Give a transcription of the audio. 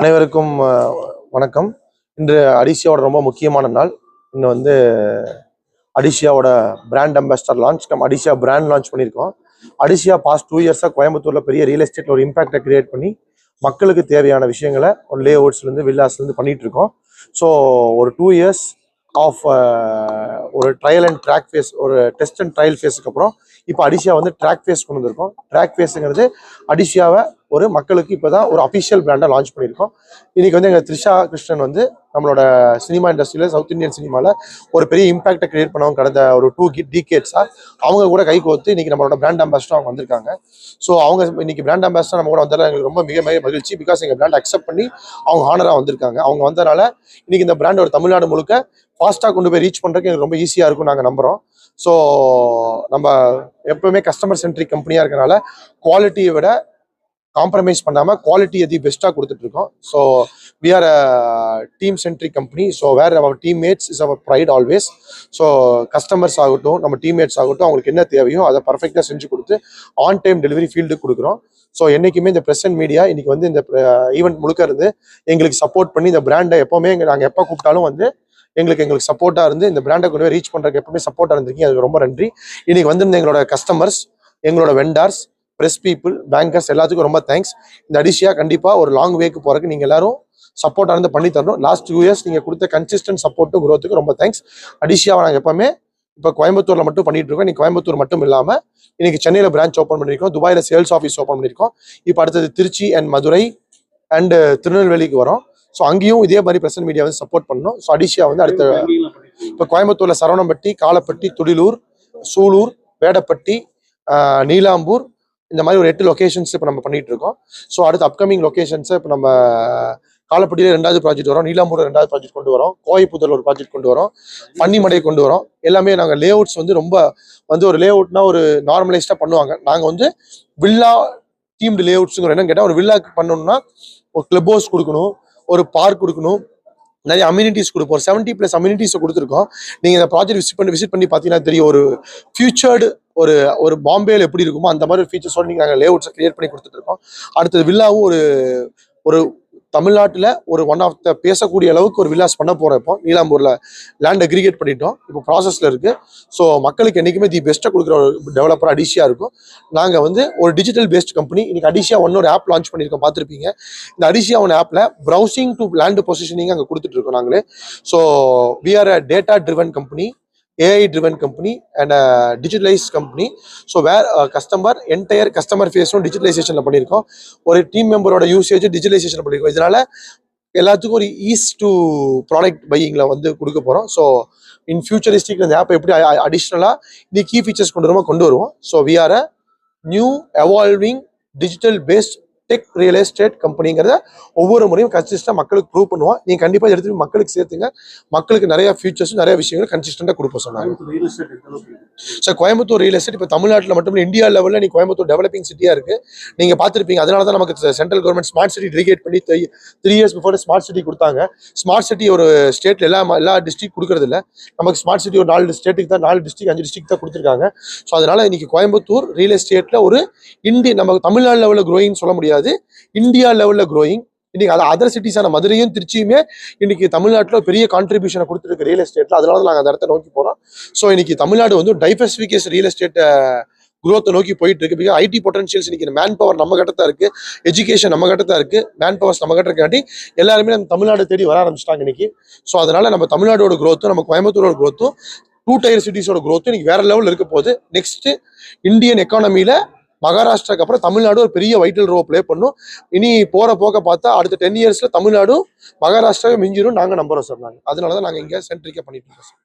அனைவருக்கும் வணக்கம். இன்று அடிசியாவோட ரொம்ப முக்கியமான நாள். இன்னும் வந்து அடிசியாவோட பிராண்ட் அம்பாஸ்டர் லான்ச் நம்ம அடிசியா பிராண்ட் லான்ச் பண்ணியிருக்கோம். அடிசியா பாஸ்ட் டூ இயர்ஸாக கோயம்புத்தூரில் பெரிய ரியல் எஸ்டேட்டில் ஒரு இம்பாக்டை கிரியேட் பண்ணி மக்களுக்கு தேவையான விஷயங்களை ஒரு லே அவுட்ஸ்லேருந்து வில்லாஸ்லேருந்து பண்ணிகிட்டு இருக்கோம். ஸோ ஒரு டூ இயர்ஸ் ஆஃப் ஒரு ட்ரையல் அண்ட் ட்ராக் ஃபேஸ் ஒரு டெஸ்ட் அண்ட் ட்ரையல் ஃபேஸுக்கு அப்புறம் இப்போ அடிஷியா வந்து ட்ராக் ஃபேஸ் கொண்டு வந்திருக்கோம். ட்ராக் ஃபேஸுங்கிறது அடிஷியாவை ஒரு மக்களுக்கு இப்போதான் ஒரு அஃபிஷியல் பிராண்டை லான்ச் பண்ணியிருக்கோம். இன்னைக்கு வந்து எங்கள் த்ரிஷா கிருஷ்ணன் வந்து நம்மளோட சினிமா இண்டஸ்ட்ரியில் சவுத் இந்தியன் சினிமாவில் ஒரு பெரிய இம்பாக்டை கிரியேட் பண்ணவங்க கடந்த ஒரு டூ டிகேட்ஸாக அவங்க கூட கை கோர்த்து இன்னைக்கு நம்மளோட பிராண்ட் அம்பாசிடர் அவங்க வந்திருக்காங்க. ஸோ அவங்க இன்னைக்கு பிராண்ட் அம்பாஸ்டர் நம்ம கூட வந்தாலும் எங்களுக்கு ரொம்ப மிக மிக மகிழ்ச்சி. பிகாஸ் எங்கள் பிராண்ட் அக்செப்ட் பண்ணி அவங்க ஹானராக வந்திருக்காங்க. அவங்க வந்தனால இன்னைக்கு இந்த பிராண்ட் ஒரு தமிழ்நாடு முழுக்க ஃபாஸ்ட்டாக கொண்டு போய் ரீச் பண்ணுறதுக்கு எனக்கு ரொம்ப ஈஸியாக இருக்கும் நாங்கள் நம்புகிறோம் ஸோ நம்ம எப்பவுமே கஸ்டமர் சென்ட்ரிக் கம்பெனியாக இருக்கனால குவாலிட்டியை விட காம்ப்ரமைஸ் பண்ணாமல் குவாலிட்டி எதி பெஸ்ட்டாக கொடுத்துட்ருக்கோம் so we are a team centric company so where our teammates is our pride always so customers ஆகட்டும் நம்ம டீம்மேட்ஸ் ஆகட்டும் அவங்களுக்கு என்ன தேவையோ அதை பர்ஃபெக்டாக செஞ்சு கொடுத்து ஆன் டைம் டெலிவரி ஃபீல்டுக்கு கொடுக்குறோம். ஸோ என்றைக்குமே இந்த ப்ரெஸ் அண்ட் மீடியா இன்னைக்கு வந்து இந்த uh, ஈவெண்ட் முழுக்க இருந்து எங்களுக்கு சப்போர்ட் பண்ணி இந்த பிராண்டை எப்போவுமே நாங்கள் எப்போ கூப்பிட்டாலும் வந்து எங்களுக்கு எங்களுக்கு சப்போர்ட்டாக இருந்து இந்த பிராண்டை கொண்டு போய் ரீச் பண்ணுறதுக்கு எப்பவுமே சப்போர்ட்டாக இருந்திருக்கீங்க. அதுக்கு ரொம்ப நன்றி. இன்னைக்கு வந்திருந்த எங்களோட கஸ்டமர்ஸ் எங்களோட வெண்டார்ஸ் ப்ரெஸ் பீப்புள் பேங்கர்ஸ் எல்லாத்துக்கும் ரொம்ப தேங்க்ஸ் இந்த அடிஷியாக கண்டிப்பாக ஒரு லாங் வேக்கு போகிறதுக்கு நீங்கள் எல்லாரும் சப்போர்ட்டாக இருந்து பண்ணி தரணும். லாஸ்ட் டூ இயர்ஸ் நீங்கள் கொடுத்த கன்சிஸ்டன்ட் சப்போர்ட்டும் குரோத்துக்கு ரொம்ப தேங்க்ஸ் அடிஷியாவை நாங்கள் எப்பவுமே இப்போ கோயம்புத்தூரில் மட்டும் பண்ணிட்டு இருக்கோம். இன்னைக்கு கோயம்புத்தூர் மட்டும் இல்லாமல் இன்னைக்கு சென்னையில் பிரான்ச் ஓப்பன் பண்ணியிருக்கோம். துபாயில் சேல்ஸ் ஆஃபீஸ் ஓப்பன் பண்ணியிருக்கோம். இப்போ அடுத்தது திருச்சி அண்ட் மதுரை அண்டு திருநெல்வேலிக்கு வரோம். ஸோ அங்கேயும் இதே மாதிரி பிரசன்ட் மீடியா வந்து சப்போர்ட் பண்ணணும். ஸோ அடிஷியா வந்து அடுத்த இப்போ கோயம்புத்தூர்ல சரவணம்பட்டி காலப்பட்டி துடிலூர் சூலூர் வேடப்பட்டி நீலாம்பூர் இந்த மாதிரி ஒரு எட்டு லொக்கேஷன்ஸ் இப்போ நம்ம பண்ணிட்டு இருக்கோம். ஸோ அடுத்து அப்கமிங் லொக்கேஷன்ஸை இப்போ நம்ம காலப்பட்டியில ரெண்டாவது ப்ராஜெக்ட் வரோம் நீலாம்பூர்ல ரெண்டாவது ப்ராஜெக்ட் கொண்டு வரோம் கோயப்புத்தூர்ல ஒரு ப்ராஜெக்ட் கொண்டு வரோம் பன்னிமடை கொண்டு வரோம். எல்லாமே நாங்கள் லேஅவுட்ஸ் வந்து ரொம்ப வந்து ஒரு லேஅவுட்னா ஒரு நார்மலைஸ்டாக பண்ணுவாங்க. நாங்கள் வந்து வில்லா டீம்டு லேஅவுட்ஸுங்கிற என்ன கேட்டால் ஒரு வில்லாக்கு பண்ணணும்னா ஒரு கிளப் ஹவுஸ் கொடுக்கணும் ஒரு பார்க் கொடுக்கணும். நிறைய அம்யூனிட்டிஸ் கொடுப்போம். செவன்ட்டி ப்ளஸ் அம்யூனிட்டிஸை கொடுத்துருக்கோம். நீங்கள் இந்த ப்ராஜெக்ட் விசிட் பண்ணி விசிட் பண்ணி பார்த்தீங்கன்னா தெரியும். ஒரு ஃபியூச்சர்டு ஒரு ஒரு பாம்பேயில் எப்படி இருக்குமோ அந்த மாதிரி ஃபீச்சர்ஸோட நீங்கள் நாங்கள் லேஅவுட்ஸை கிரியேட் பண்ணி கொடுத்துட்ருக்கோம் அடுத்தது வில்லாவும் ஒரு ஒரு தமிழ்நாட்டில் ஒரு ஒன் ஆஃப் த பேசக்கூடிய அளவுக்கு ஒரு வில்லாஸ் பண்ண போகிறோம் இப்போ. நீலாம்பூரில் லேண்ட் அக்ரிகேட் பண்ணிட்டோம். இப்போ ப்ராசஸில் இருக்குது ஸோ மக்களுக்கு என்றைக்குமே தி பெஸ்ட்டாக கொடுக்குற ஒரு டெவலப்பர் அடிஷியாக இருக்கும். நாங்கள் வந்து ஒரு டிஜிட்டல் பேஸ்ட் கம்பெனி இன்றைக்கி அடிஷியா ஒன்று ஒரு ஆப் லான்ச் பண்ணியிருக்கோம். பார்த்துருப்பீங்க. இந்த அடிஷியா ஒன் ஆப்பில் ப்ரௌசிங் டு லேண்ட் பொசிஷனிங் அங்கே கொடுத்துட்டு இருக்கோம் நாங்களே. So we are a data driven company AI driven company and digitalise company so where customer entire customer ஃபேஸும் டிஜிட்டலைசேஷனில் பண்ணியிருக்கோம். ஒரு டீம் மெம்பரோட யூசேஜ் டிஜிட்டலைசேஷன் பண்ணியிருக்கோம். இதனால எல்லாத்துக்கும் ஒரு ஈஸ் டு ப்ராடக்ட் பையிங்கில் வந்து கொடுக்க போகிறோம் ஸோ இன் ஃபியூச்சரிஸ்டிக் இந்த ஆப் எப்படி அடிஷ்னலாக இந்த கீ ஃபீச்சர்ஸ் கொண்டு வருவோம் கொண்டு வருவோம். So we are a new evolving digital based tech real estate கம்பெனிங்கிறத ஒவ்வொரு முறையும் கன்சிஸ்டாக மக்களுக்கு ப்ரூவ் பண்ணுவோம். நீங்கள் கண்டிப்பாக எடுத்து மக்களுக்கு சேர்த்துங்க. மக்களுக்கு நிறைய ஃபியூச்சர்ஸும் நிறைய விஷயங்கள் கன்சிஸ்டண்டாக கொடுப்போம் சொன்னாங்க. சார் கோயம்புத்தூர் ரியல் எஸ்டேட் இப்போ தமிழ்நாட்டில் மட்டும் இல்லை இந்தியா லெவலில் நீ கோயம்புத்தூர் டெவலப்பிங் சிட்டியாக இருக்குது நீங்கள் பார்த்துருப்பீங்க அதனால தான் நமக்கு சென்ட்ரல் கவர்மெண்ட் ஸ்மார்ட் சிட்டி டிரிகேட் பண்ணி three years before smart city கொடுத்தாங்க. ஸ்மார்ட் சிட்டி ஒரு ஸ்டேட்டில் எல்லா எல்லா டிஸ்ட்ரிக்ட் கொடுக்கறது இல்ல. நமக்கு ஸ்மார்ட் சிட்டி ஒரு நாலு ஸ்டேட்டுக்கு தான் நாலு டிஸ்ட்ரிக்ட் அஞ்சு டிஸ்ட்ரிக்ட் தான் கொடுத்துருக்காங்க. ஸோ அதனால இன்னைக்கு கோயம்புத்தூர் ரியல் எஸ்டேட்டில் ஒரு இந்திய நம்ம தமிழ்நாடு லெவலில் க்ரோயிங் சொல்ல முடியாது. இந்தியா லெவலில் க்ரோயிங் இன்னைக்கு அது அதர் சிட்டிஸான மதுரையும் திருச்சியுமே இன்னைக்கு தமிழ்நாட்டில் பெரிய கான்ட்ரிபியூஷனை கொடுத்துருக்கு ரியல் எஸ்டேட்டில் அதனால தான் நாங்கள் அந்த இடத்த நோக்கி போகிறோம் ஸோ இன்னைக்கு தமிழ்நாடு வந்து டைவர்சிஃபிகேஷன் ரியல் எஸ்டேட்டை குரோத்தை நோக்கி போயிட்டு இருக்கு பிகாஸ் ஐடி பொட்டன்ஷியல்ஸ் இன்னைக்கு மேன் பவர் நம்ம கிட்ட தான் இருக்கு. எஜுகேஷன் நம்ம கிட்ட தான் இருக்கு. மேன் பவர்ஸ் நம்ம கிட்ட இருக்காட்டி எல்லாருமே நம்ம தமிழ்நாடு தேடி வர ஆரம்பிச்சிட்டாங்க இன்னைக்கு. ஸோ அதனால நம்ம தமிழ்நாடோட குரோத்தும் நம்ம கோயம்புத்தூரோட குரோத்தும் டூ டயர் சிட்டிஸோட growth இன்னைக்கு வேற லெவலில் இருக்க போகுது. நெக்ஸ்ட் இந்தியன் எக்கானமியில மகாராஷ்டிராக்கு அப்புறம் தமிழ்நாடு ஒரு பெரிய வைட்டல் ரோல் ப்ளே பண்ணும். இனி போற போக பார்த்தா அடுத்த டென் இயர்ஸ்ல தமிழ்நாடும் மகாராஷ்டிராவை மிஞ்சிரும் நாங்க நம்புகிறோம் சார் நாங்கள் அதனால தான் நாங்கள் இங்க சென்ட்ரிக்கே பண்ணிட்டு இருக்கோம் சார்